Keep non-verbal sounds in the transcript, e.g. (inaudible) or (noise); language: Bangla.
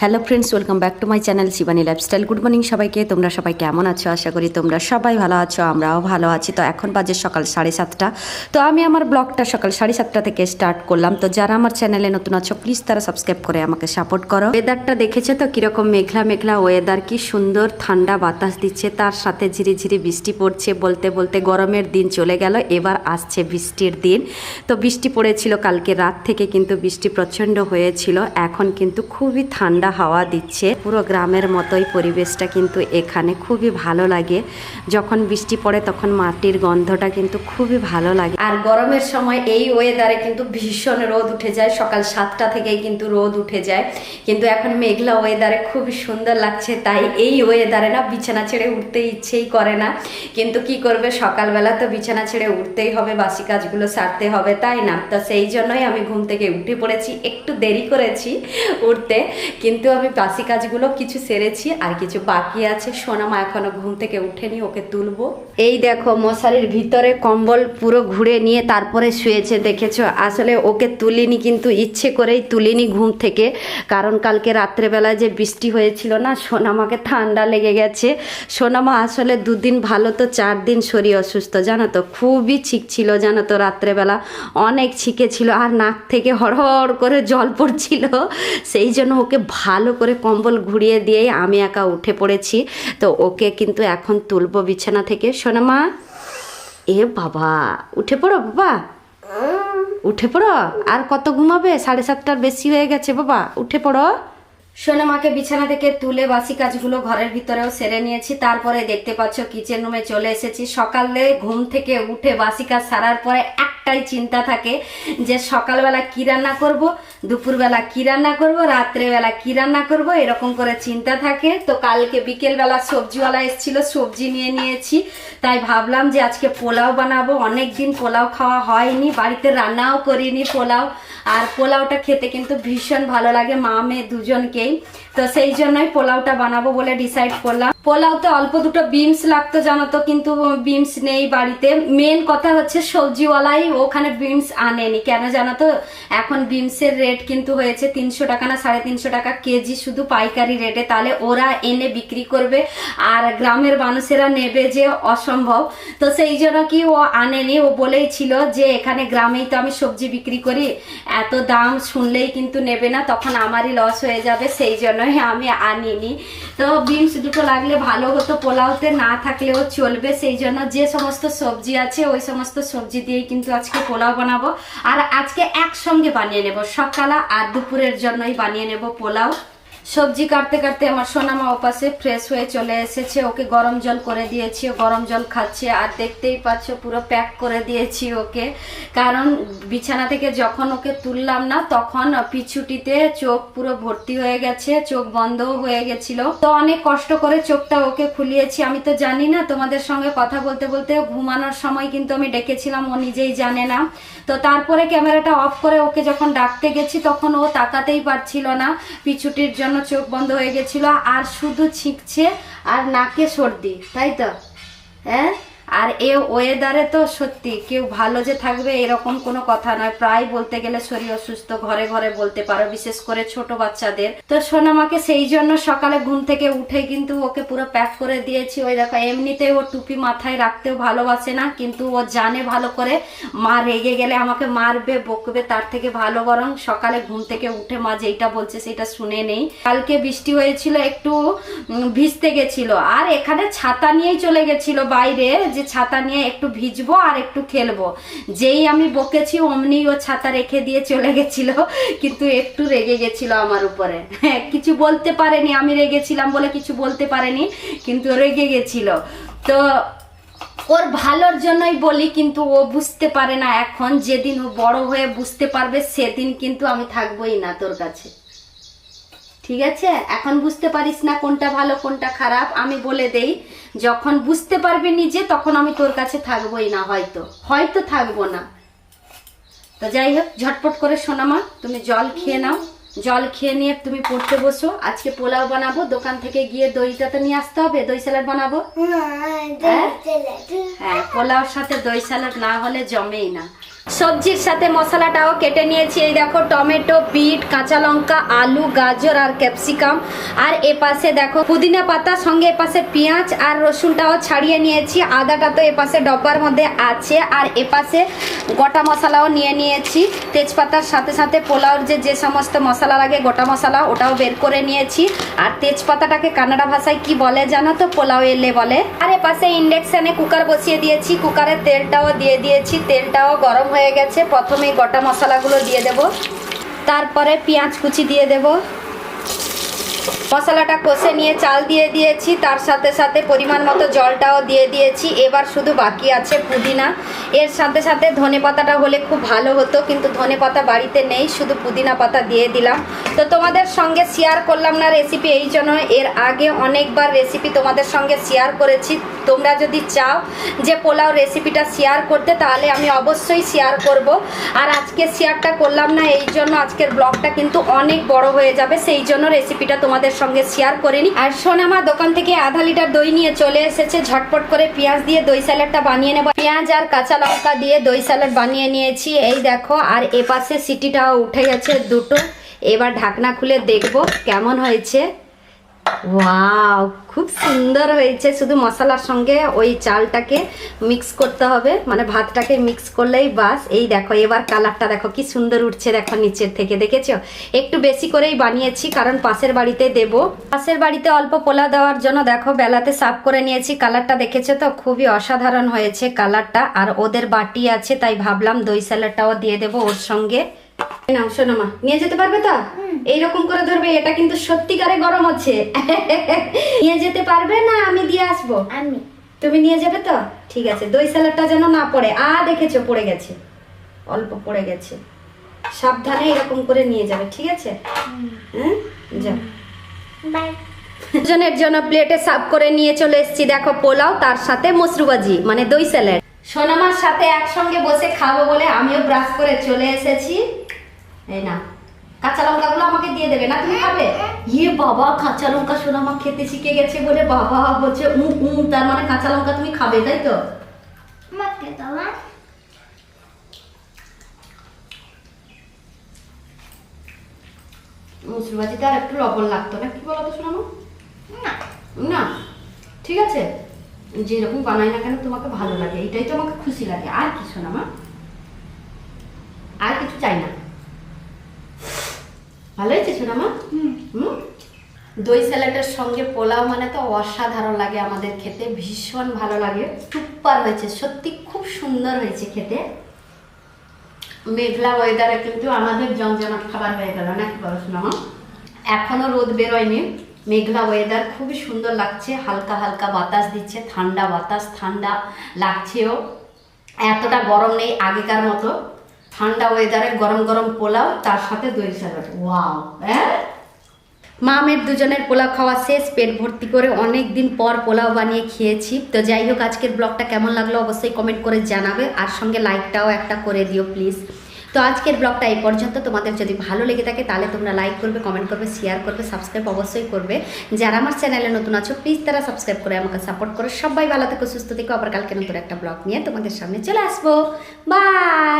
Hello friends welcome back to my channel Shivani lifestyle good morning সবাইকে, তোমরা সবাই কেমন আছো? আশা করি তোমরা সবাই ভালো আছো, আমরাও ভালো আছি। তো এখন বাজে সকাল সাড়ে সাতটা। তো আমি আমার ব্লগটা সকাল সাড়ে সাতটা থেকে স্টার্ট করলাম। তো যারা আমার চ্যানেলে নতুন আছো প্লিজ তারা সাবস্ক্রাইব করে আমাকে সাপোর্ট করো। ওয়েদারটা দেখেছ তো? কীরকম মেঘলা মেঘলা ওয়েদার কি সুন্দর ঠান্ডা বাতাস দিচ্ছে। তার সাথে ঝিরি ঝিরি বৃষ্টি পড়ছে বলতে বলতে গরমের দিন চলে গেল। এবার আসছে বৃষ্টির দিন। তো বৃষ্টি পড়েছিল কালকে রাত থেকে, কিন্তু বৃষ্টি প্রচণ্ড হয়েছিল। এখন কিন্তু খুবই ঠান্ডা হাওয়া দিচ্ছে। পুরো গ্রামের মতোই পরিবেশটা কিন্তু এখানে খুবই ভালো লাগে। যখন বৃষ্টি পড়ে তখন মাটির গন্ধটা কিন্তু খুবই ভালো লাগে। আর গরমের সময় এই ওয়েদারে কিন্তু ভীষণ রোদ উঠে যায়। সকাল সাতটা থেকেই কিন্তু রোদ উঠে যায়। কিন্তু এখন মেঘলা ওয়েদারে খুবই সুন্দর লাগছে। তাই এই ওয়েদারে না বিছানা ছেড়ে উঠতে ইচ্ছেই করে না। কিন্তু কি করবে? সকালবেলা তো বিছানা ছেড়ে উঠতেই হবে, বাসি কাজগুলো সারতে হবে, তাই না? তো সেই জন্যই আমি ঘুম থেকে উঠে পড়েছি। একটু দেরি করেছি উঠতে। কিন্তু আমি বাসি কাজগুলো কিছু সেরেছি আর কিছু বাকি আছে। সোনামা এখনও ঘুম থেকে উঠেনি, ওকে তুলবো। এই দেখো মশারির ভিতরে কম্বল পুরো ঘুরে নিয়ে তারপরে শুয়েছে, দেখেছ? আসলে ওকে তুলিনি কিন্তু, ইচ্ছে করেই তুলিনি ঘুম থেকে। কারণ কালকে রাত্রেবেলায় যে বৃষ্টি হয়েছিল না সোনামাকে ঠান্ডা লেগে গেছে। সোনামা আসলে দুদিন ভালো তো, চার দিন শরীর অসুস্থ, জানো তো? খুবই ছিক ছিল, জানো তো, রাত্রেবেলা। অনেক ছিকে ছিল, আর নাক থেকে হড়হড় করে জল পড়ছিল। সেই জন্য ওকে ভালো করে কম্বল ঘুরিয়ে দিয়েই আমি একা উঠে পড়েছি। তো ওকে কিন্তু এখন তুলবো বিছানা থেকে। সোনামা এ বাবা, উঠে পড়ো বাবা। উঠে পড়ো। আর কত ঘুমাবে? সাড়ে সাতটার বেশি হয়ে গেছে বাবা। উঠে পড়ো। সোনামাকে বিছানা থেকে তুলে বাসি কাজগুলো ঘরের ভিতরেও সেরে নিয়েছি। তারপরে দেখতে পাচ্ছ কিচেন রুমে চলে এসেছি। সকালে ঘুম থেকে উঠে বাসি কাজ সারার পরে একটাই চিন্তা থাকে যে সকালবেলা কি রান্না করব, দুপুরবেলা কি রান্না করব, রাত্রেবেলা কি রান্না করব, এরকম করে চিন্তা থাকে। তো কালকে বিকেলবেলা সবজিওয়ালা এসেছিল, সবজি নিয়ে নিয়েছি। তাই ভাবলাম যে আজকে পোলাও বানাবো। অনেক দিন পোলাও খাওয়া হয়নি, বাড়িতে রান্নাও করিনি পোলাও। আর পোলাওটা খেতে কিন্তু ভীষণ ভালো লাগে, মা মেয়ে দুজনকেই। তো সেই জন্যই পোলাওটা বানাবো বলে ডিসাইড করলাম। পোলাওতে অল্প দুটো বিমস লাগতো জানো তো, কিন্তু বিমস নেই বাড়িতে। মেন কথা হচ্ছে সবজিওয়ালাই ওখানে বিমস আনেনি। কেন জানো তো এখন বিমসের রেট কিন্তু হয়েছে তিনশো টাকা না সাড়ে তিনশো টাকা কেজি শুধু পাইকারি রেটে তাহলে ওরা এনে বিক্রি করবে আর গ্রামের মানুষেরা নেবে যে অসম্ভব। তো সেই জন্য কি ও আনেনি, ও বলেই ছিল যে এখানে গ্রামেই তো আমি সবজি বিক্রি করি। এত দাম শুনলেই কিন্তু নেবে না, তখন আমারই লস হয়ে যাবে, সেই জন্যই আমি আনিনি। তো বিনস দুটো লাগলে ভালো হতো, পোলাওতে না থাকলেও চলবে, সেই জন্য যে সমস্ত সবজি আছে, ওই সমস্ত সবজি দিয়েই কিন্তু আজকে পোলাও বানাবো। আর আজকে একসঙ্গে বানিয়ে নেব। সকালা আর দুপুরের জন্যই বানিয়ে নেব পোলাও। সবজি কাটতে কাটতে আমার সোনামা ওপাশে ফ্রেশ হয়ে চলে এসেছে। ওকে গরম জল করে দিয়েছি গরম জল খাচ্ছে আর দেখতেই পাচ্ছ পুরো প্যাক করে দিয়েছি ওকে। কারণ বিছানা থেকে যখন ওকে তুললাম না, তখন পিছুটিতে চোখ পুরো ভর্তি হয়ে গেছে, চোখ বন্ধও হয়ে গেছিল। তো অনেক কষ্ট করে চোখটা ওকে খুলিয়েছি। আমি তো জানি না তোমাদের সঙ্গে কথা বলতে বলতে ঘুমানোর সময় কিন্তু আমি ডেকেছিলাম, ও নিজেই জানে না। তো তারপরে ক্যামেরাটা অফ করে ওকে যখন ডাকতে গেছি, তখন ও তাকাতেই পারছিল না। পিছুটির জন্য চোখ বন্ধ হয়ে গেছিল আর শুধু ছিঁকছে আর নাকে সর্দি তাই তো? হ্যাঁ? আর এ ওয়েদারে তো সত্যি কেউ ভালো যে থাকবে এরকম কোনো কথা নয়। প্রায় বলতে গেলে শরীর অসুস্থ, ঘরে ঘরে বলতে পারো, বিশেষ করে ছোট বাচ্চাদের। তো সোনামাকে সেই জন্য সকালে ঘুম থেকে উঠে কিন্তু ওকে পুরো প্যাক করে দিয়েছি। ওই দেখো এমনিতে ও টুপি মাথায় রাখতেও ভালোবাসে না, কিন্তু ও জানে ভালো করে মা রেগে গেলে আমাকে মারবে, বকবে, তার থেকে ভালো বরং সকালে ঘুম থেকে উঠে মা যেইটা বলছে সেটা শুনে নেই। কালকে বৃষ্টি হয়েছিল, একটু ভিজতে গেছিল। আর এখানে ছাতা নিয়েই চলে গেছিল বাইরে যে ছাতা নিয়ে একটু ভিজবো আর একটু খেলব। যেই আমি বকেছি, অমনি ও ছাতা রেখে দিয়ে চলে গেছিল, কিন্তু একটু রেগে গেছিল আমার উপরে। হ্যাঁ কিছু বলতে পারেনি, আমি রেগেছিলাম বলে কিছু বলতে পারেনি, কিন্তু রেগে গেছিল। তো ওর ভালোর জন্যই বলি, কিন্তু ও বুঝতে পারে না এখন, যেদিন ও বড় হয়ে বুঝতে পারবে, সেদিন কিন্তু আমি থাকবোই না তোর কাছে। ঠিক আছে? এখন বুঝতে পারিস না কোনটা ভালো কোনটা খারাপ। আমি বলে দেই যখন বুঝতে পারবি নিজে তখন আমি তোর কাছে থাকবোই না হয়তো। হয়তো থাকব না। তো যাই হোক ঝটপট করে শোনামা তুমি জল খেয়ে নাও। জল খেয়ে নিয়ে তুমি পড়তে বসো। আজকে পোলাও বানাবো দোকান থেকে গিয়ে দইটা তো নিয়ে আসতে হবে। দই স্যালাড বানাবো? হ্যাঁ পোলাওর সাথে দই স্যালাড না হলে জমেই না। সবজির সাথে মশলাটাও কেটে নিয়েছি। এই দেখো, টমেটো, বিট, কাঁচা লঙ্কা, আলু, গাজর আর ক্যাপসিকাম। আর এপাশে পাশে দেখো, পুদিনা পাতা, সঙ্গে এপাশে পাশে পেঁয়াজ আর রসুনটাও ছাড়িয়ে নিয়েছি। আদাটা তো এপাশে পাশে ডব্বার মধ্যে আছে। আর এপাশে পাশে গোটা মশলাও নিয়ে নিয়েছি। তেজপাতার সাথে সাথে পোলাওর যে যে সমস্ত মশলা লাগে, গোটা মশলা, ওটাও বের করে নিয়েছি। আর তেজপাতাটাকে কানাডা ভাষায় কি বলে জানো তো? পোলাও এলে বলে। আর এ পাশে ইন্ডাকশানে কুকার বসিয়ে দিয়েছি। কুকারে তেলটাও দিয়ে দিয়েছি। তেলটাও গরম হয়ে গেছে। প্রথমে গোটা মশলাগুলো দিয়ে দেব। তারপরে পেঁয়াজ কুচি দিয়ে দেব। মশলাটা কষে নিয়ে চাল দিয়ে দিয়েছি, তার সাথে সাথে পরিমাণ মতো জলটাও দিয়ে দিয়েছি। এবার শুধু বাকি আছে পুদিনা। এর সাথে সাথে ধনে পাতাটা হলে খুব ভালো হতো, কিন্তু ধনে পাতা বাড়িতে নেই, শুধু পুদিনা পাতা দিয়ে দিলাম। তো তোমাদের সঙ্গে শেয়ার করলাম না রেসিপি এই জন্য এর আগে অনেকবার রেসিপি তোমাদের সঙ্গে শেয়ার করেছি। তোমরা যদি চাও যে পোলাও রেসিপিটা শেয়ার করতে, তাহলে আমি অবশ্যই শেয়ার করব। আর আজকে শেয়ারটা করলাম না, এই জন্য আজকের ব্লগটা কিন্তু অনেক বড় হয়ে যাবে। সেই জন্য রেসিপিটা তোমাদের সঙ্গে শেয়ার করিনি। আর সোনামা দোকান থেকে আধা লিটার দই নিয়ে চলে এসেছে। ঝটপট করে পেঁয়াজ দিয়ে দই স্যালাডটা বানিয়ে নেব। পেঁয়াজ আর কাঁচা লঙ্কা দিয়ে দই স্যালাড বানিয়ে নিয়েছি। এই দেখো, আর এপাশে সিটিটাও উঠে গেছে দুটো। এবার ঢাকনা খুলে দেখব কেমন হয়েছে। ওয়াও খুব সুন্দর হয়েছে। শুধু মশলার সঙ্গে ওই চালটাকে মিক্স করতে হবে। মানে ভাতটাকে মিক্স করলেই বাস। এই দেখো, এবার কালারটা দেখো, কি সুন্দর উঠছে দেখো নিচের থেকে, দেখেছ? একটু বেশি করেই বানিয়েছি, কারণ পাশের বাড়িতে দেব। পাশের বাড়িতে অল্প পোলা দেওয়ার জন্য দেখো, বেলাতে সাফ করে নিয়েছি। কালারটা দেখেছ তো? খুবই অসাধারণ হয়েছে কালারটা আর ওদের বাটি আছে, তাই ভাবলাম দই স্যালাডটাও দিয়ে দেবো ওর সঙ্গে। নাও শোনো মা নিয়ে যেতে পারবে তো? এইরকম করে ধরবে এটা কিন্তু সত্যিকারে গরম হচ্ছে। (laughs) নিয়ে যেতে পারবে না আমি দিয়ে আসব। আমি। তুমি নিয়ে যাবে তো? ঠিক আছে দই স্যালাডটা যেন না পড়ে। আ দেখেছ পড়ে গেছে। অল্প পড়ে গেছে। সাবধানে এরকম করে নিয়ে যাবে ঠিক আছে? হ্যাঁ? যাও। বাই। দুজনের জন্য প্লেটে সার্ভ করে নিয়ে চলে এসেছি দেখো পোলাও তার সাথে মশরুবাজি মানে দই স্যালাড। সোনামার সাথে একসঙ্গে বসে খাব বলে আমিও ব্রাশ করে চলে এসেছি। এই না কাঁচা লঙ্কাগুলো আমাকে দিয়ে দেবে না তুমি খাবে? ইয়ে বাবা কাঁচা লঙ্কা সোনামা খেতে শিখে গেছে বলে বাবা বলছে উম উম তার মানে কাঁচা লঙ্কা তুমি খাবে তাই তো? মাকে তোমার মশরুবাজিতে আর একটু লবণ লাগতো না কি বলো তো সোনামা না। না ঠিক আছে। যেরকম বানাই না কেন তোমাকে ভালো লাগে এটাই তো আমাকে খুশি লাগে। আর কিছু না মা? আর কিছু চাই না। ভালো হয়েছে শোনা মা হুম। হুম? দই স্যালাডের সঙ্গে পোলাও মানে তো অসাধারণ লাগে আমাদের খেতে ভীষণ ভালো লাগে। সুপার হয়েছে সত্যি খুব সুন্দর হয়েছে খেতে। মেঘলা ওয়েদারে কিন্তু আমাদের জমজমাট খাবার হয়ে গেল না কি বলো শোনা মা এখনও রোদ বেরোয়নি। মেঘলা ওয়েদার খুবই সুন্দর লাগছে হালকা হালকা বাতাস দিচ্ছে ঠান্ডা বাতাস ঠান্ডা লাগছেও। এতটা গরম নেই আগেকার মতো। ঠান্ডা ওয়েদারে গরম গরম পোলাও তার সাথে দই স্যালাড ওয়াও হ্যাঁ? মামের দুজনের পোলাও খাওয়া শেষ পেট ভর্তি করে অনেক দিন পর পোলাও বানিয়ে খেয়েছি। তো যাই হোক আজকের ব্লগটা কেমন লাগল অবশ্যই কমেন্ট করে জানাবে আর সঙ্গে লাইকটাও একটা করে দিও প্লিজ তো আজকের ব্লগটা এই পর্যন্ত। তোমাদের যদি ভালো লেগে থাকে তাহলে তোমরা লাইক করবে কমেন্ট করবে শেয়ার করবে সাবস্ক্রাইব অবশ্যই করবে। যারা আমার চ্যানেলে নতুন আছো প্লিজ তারা সাবস্ক্রাইব করে আমাকে সাপোর্ট করো। সবাই ভালো থেকো সুস্থ থেকো। আবার কালকে নতুন একটা ব্লগ নিয়ে তোমাদের সামনে চলে আসব। বাই